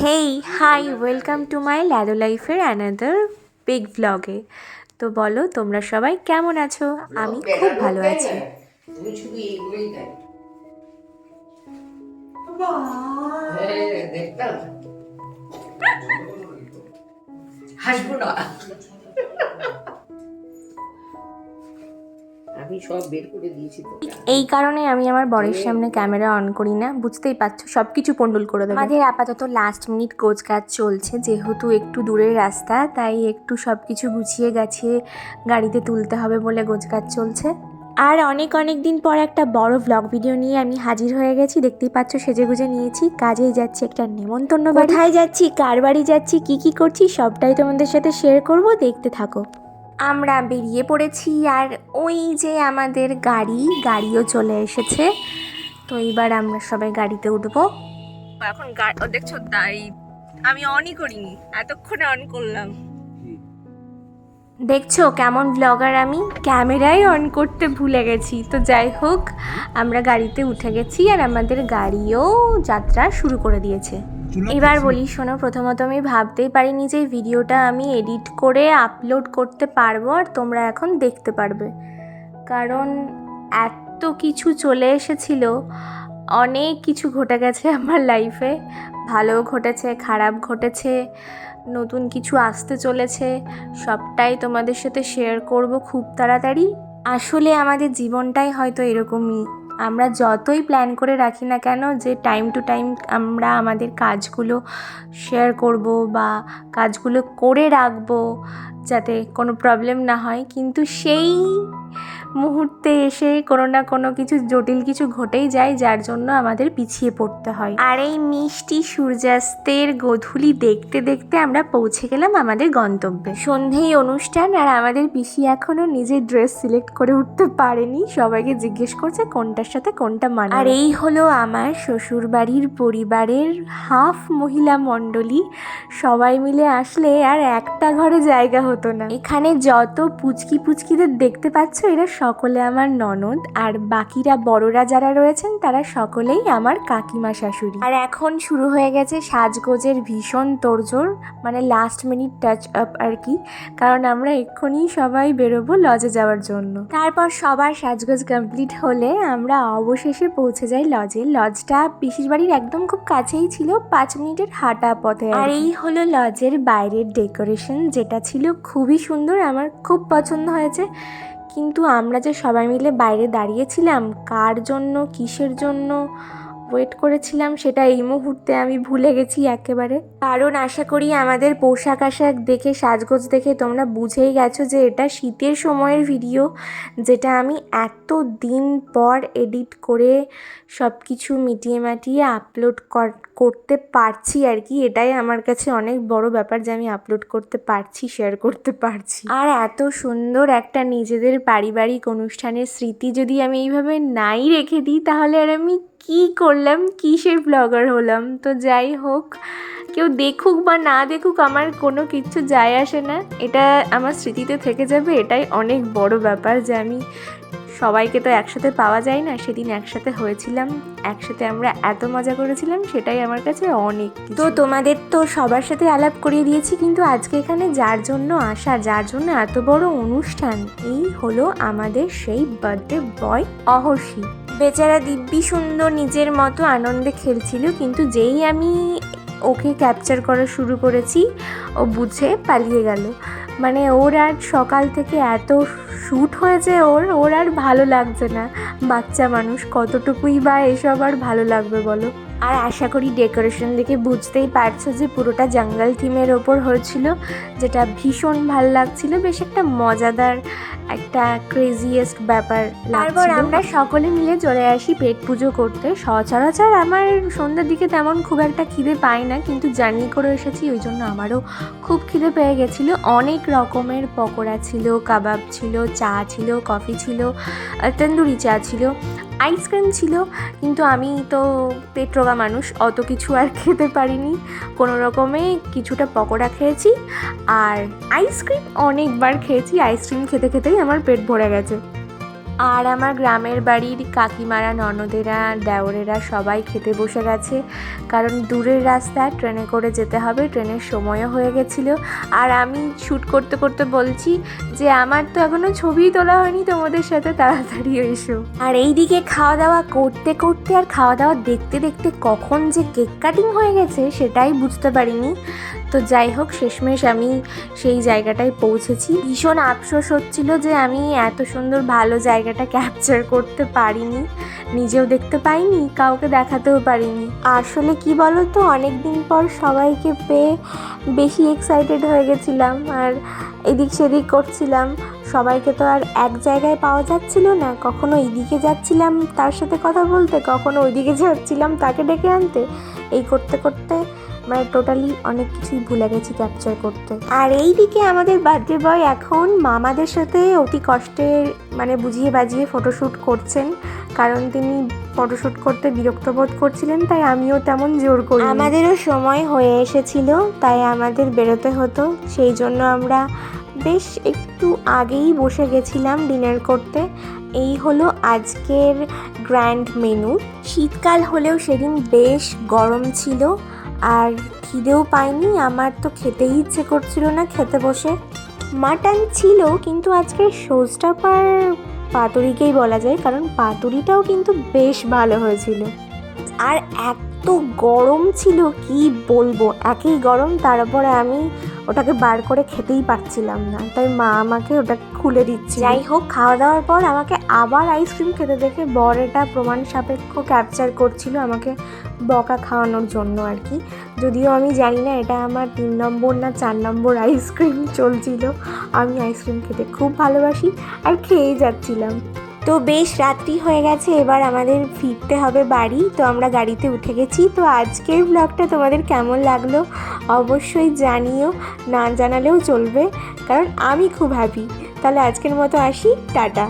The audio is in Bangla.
Hey hi welcome to my ল্যাডো লাইফের অ্যানাদার বিগ ব্লগে তো বলো তোমরা সবাই কেমন আছো? আমি খুব ভালো আছি। হ্যাঁ, হাসবো না। আমি সব বের করে দিয়েছি তো এই কারণে আমি আমার বরের সামনে ক্যামেরা অন করি না। বুঝতেই পারছ সব কিছু পন্ডুল করে দেবো। আমাদের আপাতত লাস্ট মিনিট কোচ কাজ চলছে যেহেতু একটু দূরের রাস্তা তাই একটু সব কিছু গুছিয়ে গাছিয়ে গাড়িতে তুলতে হবে বলে গোছ কাজ চলছে। আর অনেক অনেক দিন পর একটা বড় ভ্লগ ভিডিও নিয়ে আমি হাজির হয়ে গেছি। দেখতেই পাচ্ছ সেজে গুজে নিয়েছি। কাজেই যাচ্ছি একটা নেমন্তন্ন বাড়ি। কোথায় যাচ্ছি কার বাড়ি যাচ্ছি কি কি করছি সবটাই তোমাদের সাথে শেয়ার করব। দেখতে থাকো। আমরা বেরিয়ে পড়েছি আর ওই যে আমাদের গাড়ি গাড়িও চলে এসেছে। তো এবার আমরা সবাই গাড়িতে উঠবো। এখন দেখছ তাই আমি অনই করিনি এতক্ষণে অন করলাম। দেখছ কেমন ব্লগার আমি? ক্যামেরাই অন করতে ভুলে গেছি। তো যাই হোক আমরা গাড়িতে উঠে গেছি আর আমাদের গাড়িও যাত্রা শুরু করে দিয়েছে। এবার বলি শোনো প্রথমত আমি ভাবতেই পারিনি যে ভিডিওটা আমি এডিট করে আপলোড করতে পারব আর তোমরা এখন দেখতে পারবে। কারণ এত কিছু চলে এসেছিল অনেক কিছু ঘটে গেছে আমার লাইফে ভালো ঘটেছে খারাপ ঘটেছে নতুন কিছু আসতে চলেছে সবটাই তোমাদের সাথে শেয়ার করব খুব তাড়াতাড়ি। আসলে আমাদের জীবনটাই হয়তো এরকমই। আমরা যতই প্ল্যান করে রাখি না কেন, যে টাইম টু টাইম আমরা আমাদের কাজগুলো শেয়ার করব বা কাজগুলো করে রাখব যাতে কোনো প্রবলেম না হয়, কিন্তু সেই মুহূর্তে এসে কোনো না কোনো কিছু জটিল কিছু ঘটেই যায়, যার জন্য আমাদের পিছিয়ে পড়তে হয়। আর এই মিষ্টি সূর্যাস্তের গোধূলি দেখতে দেখতে আমরা পৌঁছে গেলাম আমাদের গন্তব্যে। সন্ধেই অনুষ্ঠান আর আমাদের পিসি এখনও নিজের ড্রেস সিলেক্ট করে উঠতে পারেনি। সবাইকে জিজ্ঞেস করছে কোনটার সাথে কোনটা মানে আর এই হলো আমার শ্বশুর বাড়ির পরিবারের হাফ মহিলা মণ্ডলী। সবাই মিলে আসলে আর একটা ঘরে জায়গা হতো না। এখানে যত পুচকি পুচকিদের দেখতে পাচ্ছ, এরা সকলে আমার ননদ, আর বাকিরা বড়রা যারা রয়েছেন, তারা সকলেই আমার কাকিমা শাশুড়ি। আর এখন শুরু হয়ে গেছে সাজগোজের ভীষণ তোড়জোড় মানে লাস্ট মিনিট টাচ আপ আর কি, কারণ আমরা এক্ষুনি সবাই বেরোবো লজে যাওয়ার জন্য। তারপর সবার সাজগোজ কমপ্লিট হলে আমরা অবশেষে পৌঁছে যাই লজে লজটা পিসির বাড়ির একদম খুব কাছেই ছিল, পাঁচ মিনিটের হাঁটা পথে আর এই হলো লজের বাইরের ডেকোরেশন যেটা ছিল খুবই সুন্দর, আমার খুব পছন্দ হয়েছে। কিন্তু আমরা যে সবাই মিলে বাইরে দাঁড়িয়েছিলাম, কার জন্য, কিসের জন্য ওয়েট করেছিলাম, সেটা এই মুহূর্তে আমি ভুলে গেছি একেবারে। কারণ আশা করি আমাদের পোশাক আশাক দেখে, সাজগোজ দেখে তোমরা বুঝেই গেছো যে এটা শীতের সময়ের ভিডিও যেটা আমি এত দিন পর এডিট করে সব কিছু মিটিয়ে মাটিয়ে আপলোড করতে পারছি আর কি, এটাই আমার কাছে অনেক বড় ব্যাপার যে আমি আপলোড করতে পারছি শেয়ার করতে পারছি। আর এত সুন্দর একটা নিজেদের পারিবারিক অনুষ্ঠানের স্মৃতি যদি আমি এইভাবে নাই রেখে দিই, তাহলে আর আমি কি করলাম? কিসের ব্লগার হলাম? তো যাই হোক, কেউ দেখুক বা না দেখুক, আমার কোনো কিছু যায় আসে না। এটা আমার স্মৃতিতে থেকে যাবে, এটাই অনেক বড় ব্যাপার যে আমি সবাইকে তো একসাথে পাওয়া যায় না, সেদিন একসাথে হয়েছিলাম, একসাথে আমরা এত মজা করেছিলাম, সেটাই আমার কাছে অনেক তো তোমাদের তো সবার সাথে আলাপ করিয়ে দিয়েছি, কিন্তু আজকে এখানে যার জন্য আসা যার জন্য এত বড় অনুষ্ঠান, এই হলো আমাদের সেই বার্থডে বয় অহর্ষি। বেচারা দিব্যি সুন্দর নিজের মতো আনন্দে খেলছিল, কিন্তু যেই আমি ওকে ক্যাপচার করা শুরু করেছি, ও বুঝে পালিয়ে গেল। মানে ওর আর সকাল থেকে এত শ্যুট হয়েছে ওর ওর আর ভালো লাগছে না। বাচ্চা মানুষ কতটুকুই বা এসব আর ভালো লাগবে বলো? আর আশা করি ডেকোরেশন দেখে বুঝতেই পারছ যে পুরোটা জঙ্গল থিমের ওপর হয়েছিল, যেটা ভীষণ ভালো লাগছিল, বেশ একটা মজাদার, একটা ক্রেজিয়েস্ট ব্যাপার তারপর আমরা সকলে মিলে চলে আসি পেট পুজো করতে। সচরাচর আমার সন্ধ্যার দিকে তেমন খুব একটা খিদে পাই না, কিন্তু জার্নি করে এসেছি, ওই জন্য আমারও খুব খিদে পেয়ে গেছিল। অনেক রকমের পকোড়া ছিল, কাবাব ছিল, চা ছিল, কফি ছিল তন্দুরি চা ছিল। আইসক্রিম ছিল, কিন্তু আমি তো পেট্রোগা মানুষ, অত কিছু আর খেতে পারিনি। কোনো রকমে কিছুটা পকোড়া খেয়েছি, আর আইসক্রিম অনেকবার খেয়েছি। আইসক্রিম খেতে খেতেই আমার পেট ভরে গেছে। আর আমার গ্রামের বাড়ির কাকিমারা, ননদেরা, দেওরেরা সবাই খেতে বসে গেছে। কারণ দূরের রাস্তা, ট্রেনে করে যেতে হবে, ট্রেনের সময়ও হয়ে গেছিল। আর আমি শ্যুট করতে করতে বলছি যে, আমার তো এখনও ছবি তোলা হয়নি, তোমাদের সাথে তাড়াতাড়ি এসো। আর এইদিকে খাওয়া দাওয়া করতে করতে আর খাওয়া দাওয়া দেখতে দেখতে কখন যে কেক কাটিং হয়ে গেছে, সেটাই বুঝতে পারিনি। তো যাই হোক, শেষমেশ আমি সেই জায়গাটায় পৌঁছেছি। ভীষণ আফসোস হচ্ছিল যে আমি এত সুন্দর ভালো জায়গাটা ক্যাপচার করতে পারিনি। নিজেও দেখতে পাইনি, কাউকে দেখাতেও পারিনি। আসলে কি বলো তো অনেক দিন পর সবাইকে পেয়ে বেশি এক্সাইটেড হয়ে গেছিলাম আর এদিক সেদিক করছিলাম। সবাইকে তো আর এক জায়গায় পাওয়া যাচ্ছিল না, কখনো এইদিকে যাচ্ছিলাম তার সাথে কথা বলতে, কখনো ওইদিকে যাচ্ছিলাম তাকে ডেকে আনতে। এই করতে করতে মানে টোটালি অনেক কিছুই ভুলে গেছি ক্যাপচার করতে। আর এইদিকে আমাদের বার্থডে বয় এখন মামাদের সাথে অতি কষ্টে মানে বুঝিয়ে বাজিয়ে ফটোশ্যুট করছেন। কারণ তিনি ফটোশ্যুট করতে বিরক্ত বোধ করছিলেন, তাই আমিও তেমন জোর করি আমাদেরও সময় হয়ে এসেছিল, তাই আমাদের বেরোতে হতো। সেই জন্য আমরা বেশ একটু আগেই বসে গেছিলাম ডিনার করতে। এই হলো আজকের গ্র্যান্ড মেনু শীতকাল হলেও সেদিন বেশ গরম ছিল। আর খিদেও পাইনি, আমার তো খেতেই ইচ্ছে করছিল না খেতে বসে। মাটন ছিল, কিন্তু আজকে শোজটাপার পাতুরিকেই বলা যায়, কারণ পাতুরিটাও কিন্তু বেশ ভালো হয়েছিল। আর এত গরম ছিল, কি বলব? একই গরম, তারপরে আমি ওটাকে বার করে খেতেই পারছিলাম না। তাই মা আমাকে ওটা খুলে দিচ্ছে যাই হোক, খাওয়া দাওয়ার পর আমাকে আবার আইসক্রিম খেতে দেখে বর এটা প্রমাণ সাপেক্ষ ক্যাপচার করছিল আমাকে বকা খাওয়ানোর জন্য আর কি। যদিও আমি জানি না এটা আমার তিন নম্বর না চার নম্বর আইসক্রিম চলছিল। আমি আইসক্রিম খেতে খুব ভালোবাসি আর খেয়েই যাচ্ছিলাম। তো বেশ রাত্রি হয়ে গেছে, এবার আমাদের ফিরতে হবে বাড়ি। তো আমরা গাড়িতে উঠে গেছি। তো আজকের ব্লগটা তোমাদের কেমন লাগল অবশ্যই জানিও, না জানালেও চলবে। কারণ আমি খুব হ্যাপি তাহলে আজকের মতো আসি, টাটা।